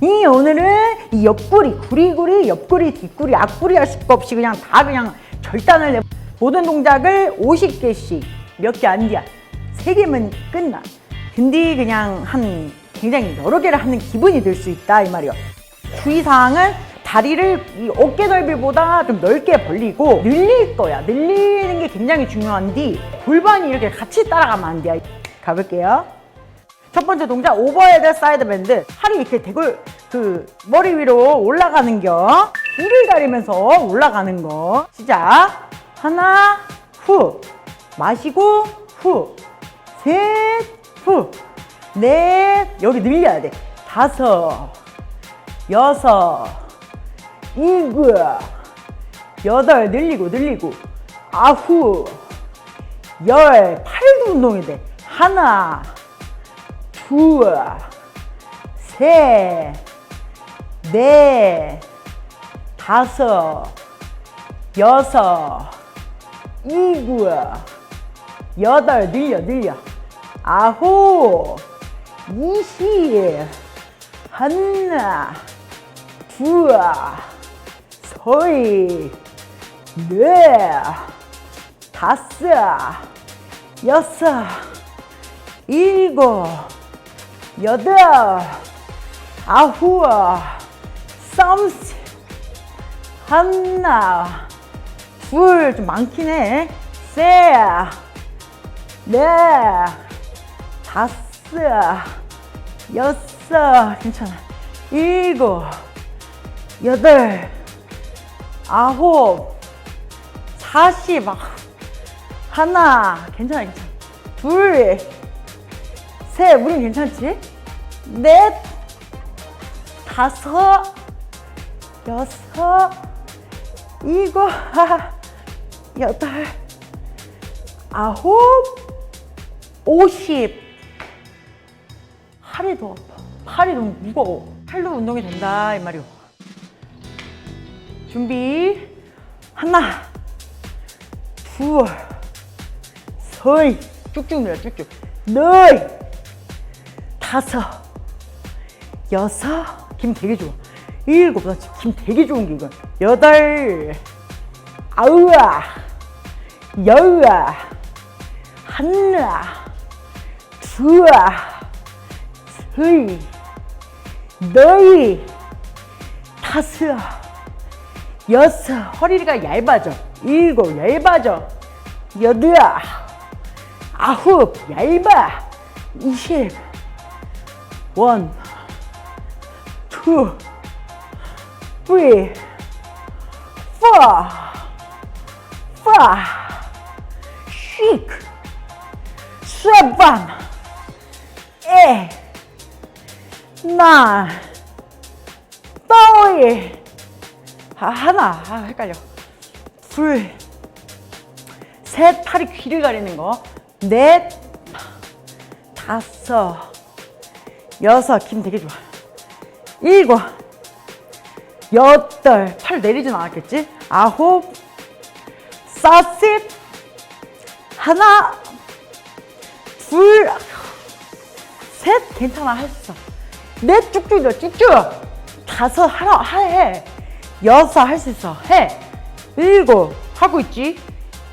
이 오늘은 이 옆구리, 구리구리, 옆구리, 뒷구리, 앞구리 할 수가 없이 그냥 다 그냥 절단을 내. 모든 동작을 50개씩 몇 개 안 돼야 세 개면 끝나. 근데 그냥 한 굉장히 여러 개를 하는 기분이 들 수 있다 이 말이요. 주의사항은 다리를 이 어깨 넓이보다 좀 넓게 벌리고 늘릴 거야. 늘리는 게 굉장히 중요한데 골반이 이렇게 같이 따라가면 안 돼. 가볼게요. 첫 번째 동작 오버헤드 사이드 밴드. 팔이 이렇게 대굴 그 머리 위로 올라가는 겨. 줄을 다리면서 올라가는 거. 시작. 하나 후. 마시고 후셋후넷. 여기 늘려야 돼. 다섯. 여섯. 일곱. 여덟. 늘리고 늘리고. 아홉. 열. 팔도 운동이 돼. 하나 둘, 셋, 넷, 다섯, 여섯, 일곱, 여덟, 늘려, 늘려. 아홉, 이십, 하나, 둘, 셋, 넷, 다섯, 여섯, 일곱, 여덟, 아홉, 삼십, 하나, 둘, 좀 많긴 해. 셋, 넷, 다섯, 여섯, 괜찮아. 일곱, 여덟, 아홉, 사십, 아, 하나, 괜찮아, 괜찮아. 둘, 셋, 우린 괜찮지? 넷, 다섯, 여섯, 일곱, 여덟, 아홉, 오십. 팔이 더 아파. 팔이 너무 무거워. 팔로 운동이 된다, 이 말이오. 준비. 하나, 둘, 셋, 쭉쭉 늘려, 쭉쭉. 넷, 다섯, 여섯, 김 되게 좋아. 일곱, 김 되게 좋은 게 이건. 여덟, 아홉, 열, 하나, 둘, 셋, 넷, 다섯, 여섯, 허리가 얇아져. 일곱, 얇아져. 여덟, 아홉, 얇아. 이십, 원, 투, 쓰리, 포, 파, 식, 세븐, 에, 나, 떠이, 아, 하나, 아, 헷갈려. 둘, 셋, 팔이 귀를 가리는 거. 넷, 다섯, 여섯, 김 되게 좋아. 일곱, 여덟, 팔 내리진 않았겠지? 아홉, 사십, 하나, 둘, 셋, 괜찮아, 할 수 있어. 넷, 쭉쭉이야, 쭉쭉. 다섯, 하나, 해. 여섯, 할 수 있어. 해. 일곱, 하고 있지?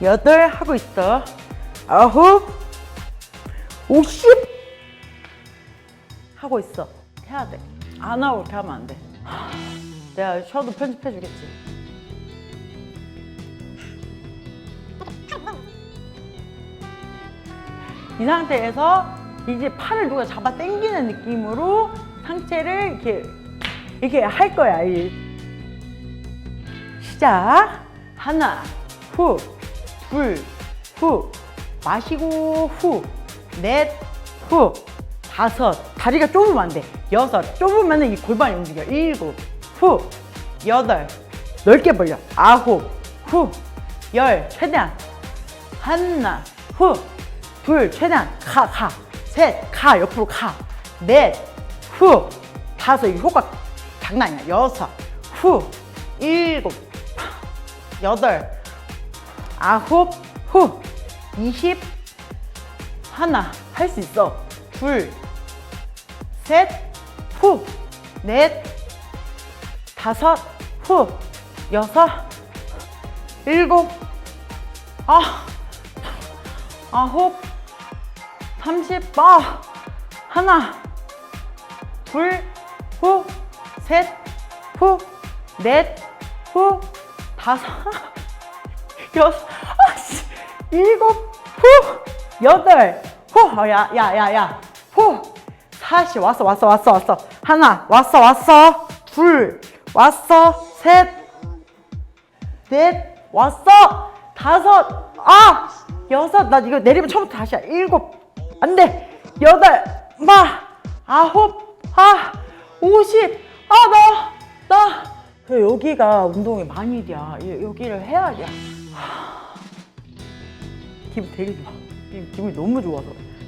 여덟, 하고 있어. 아홉, 오십, 하고 있어. 해야 돼. 안 하고 이렇게 하면 안 돼. 하, 내가 쉬어도 편집해 주겠지. 이 상태에서 이제 팔을 누가 잡아 당기는 느낌으로 상체를 이렇게 이렇게 할 거야. 이. 시작. 하나, 후, 둘, 후, 마시고 후, 넷, 후, 다섯. 다리가 좁으면 안 돼. 여섯. 좁으면 이 골반이 움직여. 일곱, 후, 여덟. 넓게 벌려. 아홉, 후, 열. 최대한. 하나, 후, 둘, 최대한. 가, 가. 셋, 가. 옆으로 가. 넷, 후, 다섯. 이 효과 장난이야. 여섯, 후, 일곱, 여덟, 아홉, 후, 이십, 하나, 할 수 있어. 둘, 셋, 후, 넷, 다섯, 후, 여섯, 일곱, 아, 아홉, 삼십, 아, 하나, 둘, 후, 셋, 후, 넷, 후, 다섯, 여섯, 아 씨, 일곱, 후, 여덟, 후, 어, 야, 야, 야, 야, 후, 사시 왔어, 왔어, 왔어, 왔어. 하나, 왔어, 왔어. 둘, 왔어, 셋, 넷, 왔어, 다섯, 아, 여섯, 나 이거 내리면 처음부터 다시야. 일곱, 안 돼, 여덟, 마, 아홉, 아, 오십, 아, 나, 나. 그 여기가 운동이 돼. 여기를 해야 돼. 기분 되게 좋아. 기분- 기분이 너무 좋아서.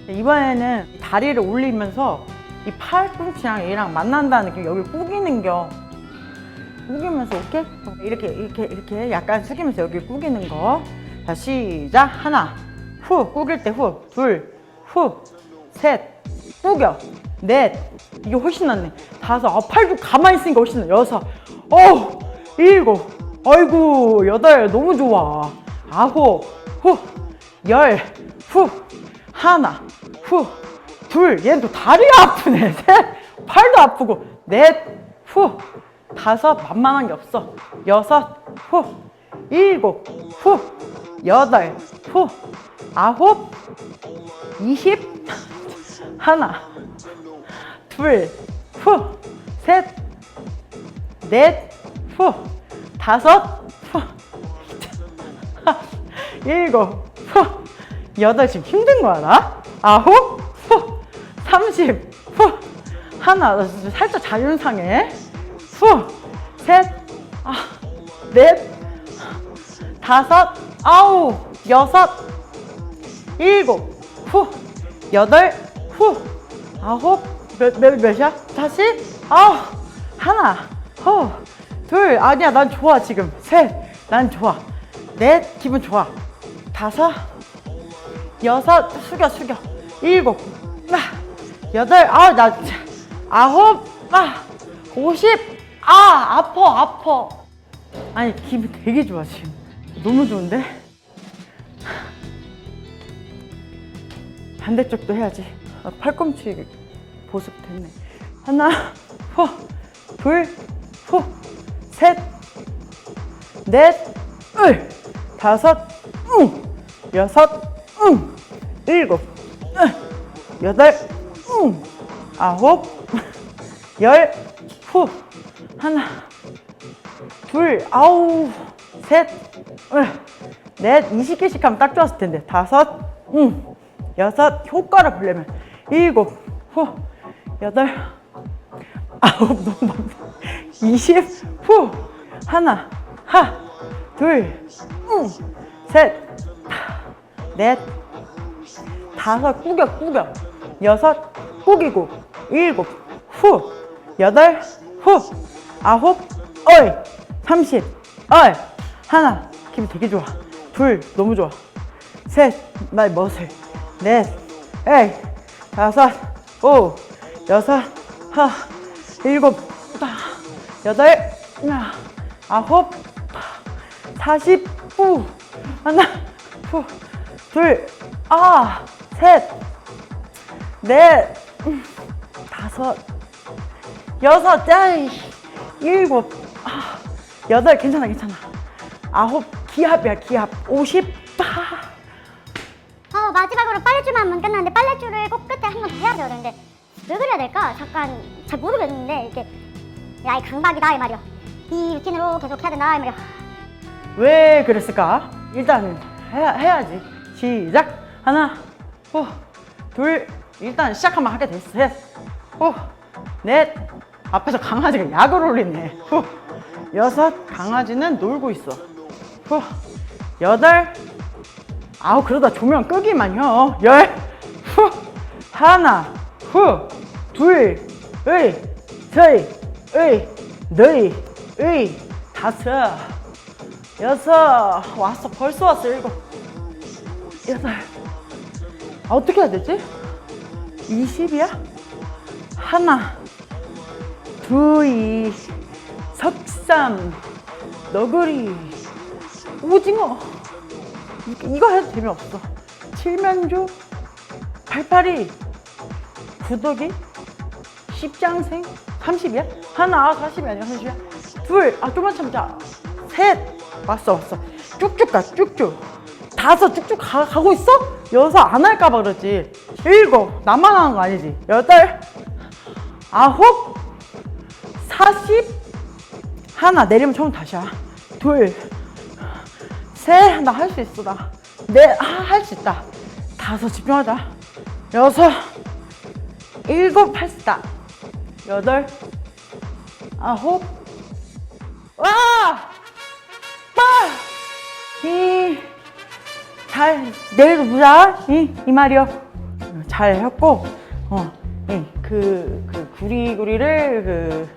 이번에는 다리를 올리면서 이 팔꿈치랑 얘랑 만난다는 느낌 여기 꾸기는 겨. 꾸기면서 오케이? 이렇게 이렇게 이렇게 약간 숙이면서 여기 꾸기는 거. 자 시작. 하나. 후. 꾸길 때 후. 둘. 후. 셋. 꾸겨. 넷. 이게 훨씬 낫네. 다섯. 아 팔도 가만히 있으니까 훨씬 나 여섯. 어 일곱. 아이고 여덟. 너무 좋아. 아홉. 후 열. 후. 하나. 후 둘 얘는 또 다리가 아프네. 셋 팔도 아프고. 넷 후. 다섯 만만한 게 없어. 여섯 후. 일곱 후. 여덟 후. 아홉 이십. 하나. 둘 후 셋 넷 후. 다섯 후. 일곱 후. 여덟 지금 힘든 거야 나 아홉 30, 후, 하나, 살짝 자윤상해. 후, 셋, 아, 넷, 다섯, 아홉, 여섯, 일곱, 후, 여덟, 후, 아홉, 몇, 몇, 몇이야? 다시, 아홉, 하나, 후, 둘, 아니야, 난 좋아, 지금. 셋, 난 좋아. 넷, 기분 좋아. 다섯, 여섯, 숙여, 숙여. 일곱, 나. 여덟 아나 아홉 아 오십 아 아파 아파 아니 기분 되게 좋아 지금. 너무 좋은데? 반대쪽도 해야지. 아, 팔꿈치 보습 됐네. 하나 후둘후셋넷 을 다섯 응 여섯 응 일곱 응 여덟 응 아홉 열 후 하나 둘 아우 셋넷 20개씩 하면 딱 좋았을 텐데. 다섯 응 여섯 효과를 보려면 일곱 후 여덟 아홉 너무 많네 이십 후 하나 하둘셋넷 다섯 꾸겨 꾸겨 여섯 꾸기고 일곱 후 여덟 후 아홉 어이 삼십 어이. 하나 기분 되게 좋아. 둘 너무 좋아. 셋 나의 멋을 넷 에이 다섯 오 여섯 하 일곱 다 여덟 야, 아홉 사십 후. 하나 후 둘 아 셋넷 음, 다섯 여섯 짠 일곱 아, 여덟 괜찮아 괜찮아 아홉 기합이야 기합 오십 아, 어, 마지막으로 빨래줄만 하면 끝나는데 빨래줄을 꼭 끝에 한번더 해야 돼요. 근데 왜 그래야 될까? 잠깐 잘 모르겠는데 이게 야, 이 강박이다 이 말이야. 이 루틴으로 계속 해야 된다 이 말이야. 왜 그랬을까? 일단 해야, 해야지. 시작. 하나, 후, 둘. 일단 시작하면 하게 됐어. 셋, 후, 넷. 앞에서 강아지가 약을 올리네. 후, 여섯. 강아지는 놀고 있어. 후, 여덟. 아우 그러다 조명 끄기만 혀. 열, 후, 하나, 후, 둘, 의, 셋, 의, 넷, 의, 다섯. 여섯 왔어 벌써 왔어 일곱 여덟 아, 어떻게 해야 되지? 20이야? 하나 두이, 석삼, 너구리, 오징어. 이- 이거 해도 재미없어. 칠면조, 팔팔이, 구더기, 십장생, 30이야? 하나, 40이 아니야, 30이야? 둘, 아, 좀만 참자. 셋, 왔어, 왔어. 쭉쭉 가, 쭉쭉. 다섯, 쭉쭉 가, 가고 있어? 여섯, 안 할까봐 그러지. 일곱, 나만 하는 거 아니지. 여덟, 아홉, 사십, 하나, 내리면 처음 다시야. 둘, 셋, 나 할 수 있어, 나. 넷, 아, 할수 있다. 다섯, 집중하자. 여섯, 일곱, 할 수 있다. 여덟, 아홉, 와! 빨! 이, 잘, 내일도 보자. 이, 이 말이요. 잘 했고, 어, 이, 그, 그, 구리구리를, 그,